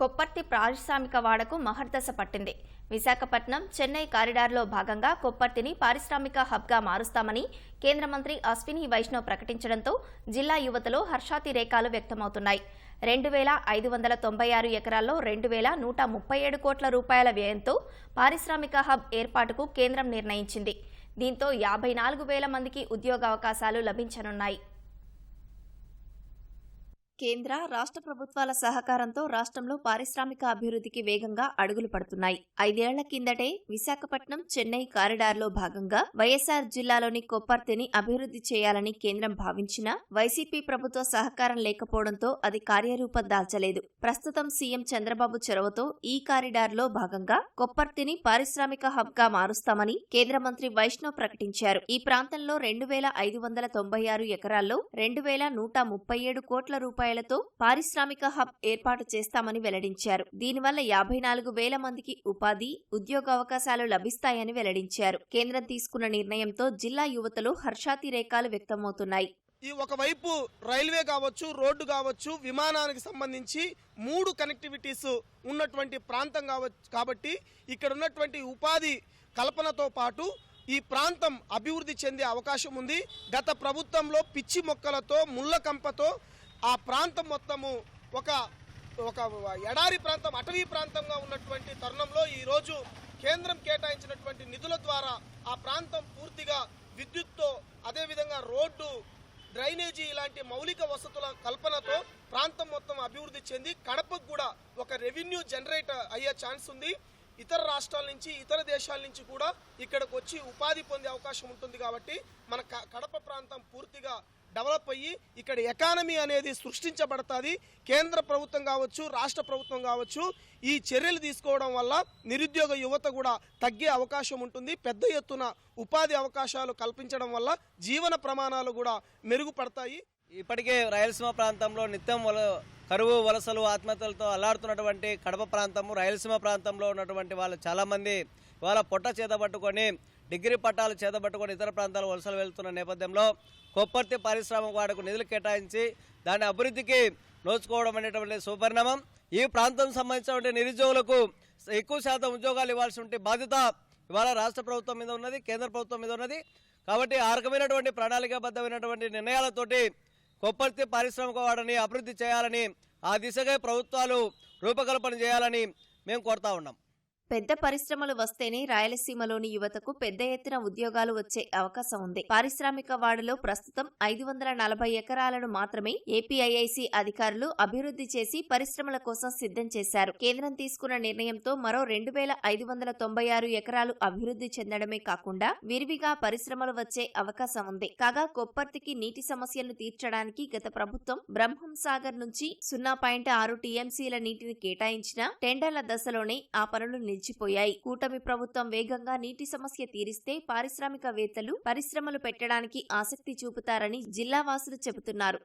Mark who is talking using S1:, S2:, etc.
S1: కొప్పర్తి పారిశ్రామిక వాడకు మహర్దశ పట్టింది. విశాఖపట్నం చెన్నై కారిడార్లో భాగంగా కొప్పర్తిని పారిశ్రామిక హబ్గా మారుస్తామని కేంద్ర మంత్రి అశ్విని వైష్ణవ్ ప్రకటించడంతో జిల్లా యువతలో హర్షాతిరేకాలు వ్యక్తమవుతున్నాయి. రెండు వేల ఐదు వందల తొంభై ఆరు ఎకరాల్లో రెండు వేల నూట ముప్పై ఏడు కోట్ల రూపాయల వ్యయంతో పారిశ్రామిక హబ్ ఏర్పాటుకు కేంద్రం నిర్ణయించింది. దీంతో యాభై నాలుగు వేల మందికి ఉద్యోగావకాశాలు లభించనున్నాయి. కేంద్ర రాష్ట్ర ప్రభుత్వాల సహకారంతో రాష్ట్రంలో పారిశ్రామిక అభివృద్ధికి వేగంగా అడుగులు పడుతున్నాయి. ఐదేళ్ళ కిందటే విశాఖపట్నం చెన్నై కారిడార్లో భాగంగా వైఎస్ఆర్ జిల్లాలోని కొప్పర్తిని అభివృద్ధి చేయాలని కేంద్రం భావించినా వైసీపీ ప్రభుత్వ సహకారం లేకపోవడంతో అది కార్యరూపం దాల్చలేదు. ప్రస్తుతం సీఎం చంద్రబాబు చొరవతో ఈ కారిడార్లో భాగంగా కొప్పర్తిని పారిశ్రామిక హబ్గా మారుస్తామని కేంద్ర మంత్రి వైష్ణవ్ ప్రకటించారు. ఈ ప్రాంతంలో రెండు వేల ఐదు వందల తొంభై ఆరు ఎకరాల్లో రెండు వేల నూట ముప్పై ఏడు కోట్ల రూపాయలతో పారిశ్రామిక హబ్ ఏర్పాటు చేస్తామని వెల్లడించారు. దీనివల్ల యాభై నాలుగు వేల మందికి ఉపాధి ఉద్యోగావకాశాలు లభిస్తాయని వెల్లడించారు. కేంద్రం తీసుకున్న నిర్ణయంతో జిల్లా యువతలో హర్షాతిరేకాలు వ్యక్తమవుతున్నాయి.
S2: ఈ ఒకవైపు రైల్వే కావచ్చు రోడ్డు కావచ్చు విమానానికి సంబంధించి మూడు కనెక్టివిటీస్ ఉన్నటువంటి ప్రాంతం కావచ్చు కాబట్టి ఇక్కడ ఉన్నటువంటి ఉపాధి కల్పనతో పాటు ఈ ప్రాంతం అభివృద్ధి చెందే అవకాశం ఉంది. గత ప్రభుత్వంలో పిచ్చి మొక్కలతో ముళ్ళ కంపతో ఆ ప్రాంతం మొత్తము ఒక ఒక ఎడారి ప్రాంతం అటవీ ప్రాంతంగా ఉన్నటువంటి తరుణంలో ఈరోజు కేంద్రం కేటాయించినటువంటి నిధుల ద్వారా ఆ ప్రాంతం పూర్తిగా విద్యుత్తో అదేవిధంగా రోడ్డు డ్రైనేజీ ఇలాంటి మౌలిక వసతుల కల్పనతో ప్రాంతం మొత్తం అభివృద్ధి చెంది కడపకు కూడా ఒక రెవెన్యూ జనరేట్ అయ్యే ఛాన్స్ ఉంది. ఇతర రాష్ట్రాల నుంచి ఇతర దేశాల నుంచి కూడా ఇక్కడికి వచ్చి ఉపాధి పొందే అవకాశం ఉంటుంది కాబట్టి మన క- కడప ప్రాంతం పూర్తిగా డెవలప్ అయ్యి ఇక్కడ ఎకానమీ అనేది సృష్టించబడుతుంది. కేంద్ర ప్రభుత్వం కావచ్చు రాష్ట్ర ప్రభుత్వం కావచ్చు. ఈ చర్యలు తీసుకోవడం వల్ల నిరుద్యోగ యువత కూడా తగ్గే అవకాశం ఉంటుంది. పెద్ద ఎత్తున ఉపాధి అవకాశాలు కల్పించడం వల్ల జీవన ప్రమాణాలు కూడా మెరుగుపడతాయి.
S3: ఇప్పటికే రాయలసీమ ప్రాంతంలో నిత్యం వల కరువు వలసలు ఆత్మహత్యలతో అల్లాడుతున్నటువంటి కడప ప్రాంతము రాయలసీమ ప్రాంతంలో ఉన్నటువంటి వాళ్ళు చాలామంది వాళ్ళ పొట్ట చేత పట్టుకొని డిగ్రీ పట్టాలు చేతబట్టుకొని ఇతర ప్రాంతాలు వలసలు వెళ్తున్న నేపథ్యంలో కొప్పర్తి పారిశ్రామిక వాడకు నిధులు కేటాయించి దాని అభివృద్ధికి నోచుకోవడం అనేటువంటి సుపరిణామం. ఈ ప్రాంతం సంబంధించినటువంటి నిరుద్యోగులకు ఎక్కువ శాతం ఉద్యోగాలు ఇవ్వాల్సిన బాధ్యత ఇవాళ రాష్ట్ర ప్రభుత్వం మీద ఉన్నది కేంద్ర ప్రభుత్వం మీద ఉన్నది. కాబట్టి ఆ రకమైనటువంటి ప్రణాళికాబద్ధమైనటువంటి నిర్ణయాలతోటి కొప్పర్తి పారిశ్రామిక వాడని అభివృద్ధి చేయాలని ఆ దిశగా ప్రభుత్వాలు రూపకల్పన చేయాలని మేము కోరుతా ఉన్నాం.
S1: పెద్ద పరిశ్రమలు వస్తేనే రాయలసీమలోని యువతకు పెద్ద ఎత్తున ఉద్యోగాలు వచ్చే అవకాశం ఉంది. పారిశ్రామిక వాడలో ప్రస్తుతం ఐదు వందల నలభై ఎకరాలను మాత్రమే ఏపీఐఐసి అధికారులు అభివృద్ధి చేసి పరిశ్రమల కోసం సిద్ధం చేశారు. కేంద్రం తీసుకున్న నిర్ణయంతో మరో రెండు వేల ఐదు వందల తొంభై ఆరు ఎకరాలు అభివృద్ధి చెందడమే కాకుండా విరివిగా పరిశ్రమలు వచ్చే అవకాశం ఉంది. కాగా కొప్పర్తికి నీటి సమస్యలను తీర్చడానికి గత ప్రభుత్వం బ్రహ్మం సాగర్ నుంచి సున్నా పాయింట్ ఆరు టీఎంసీల నీటిని కేటాయించిన టెండర్ల దశలోనే ఆ పనులు నిలిచిపోయాయి. కూటమి ప్రభుత్వం వేగంగా నీటి సమస్య తీరిస్తే పారిశ్రామికవేత్తలు పరిశ్రమలు పెట్టడానికి ఆసక్తి చూపుతారని జిల్లావాసులు చెబుతున్నారు.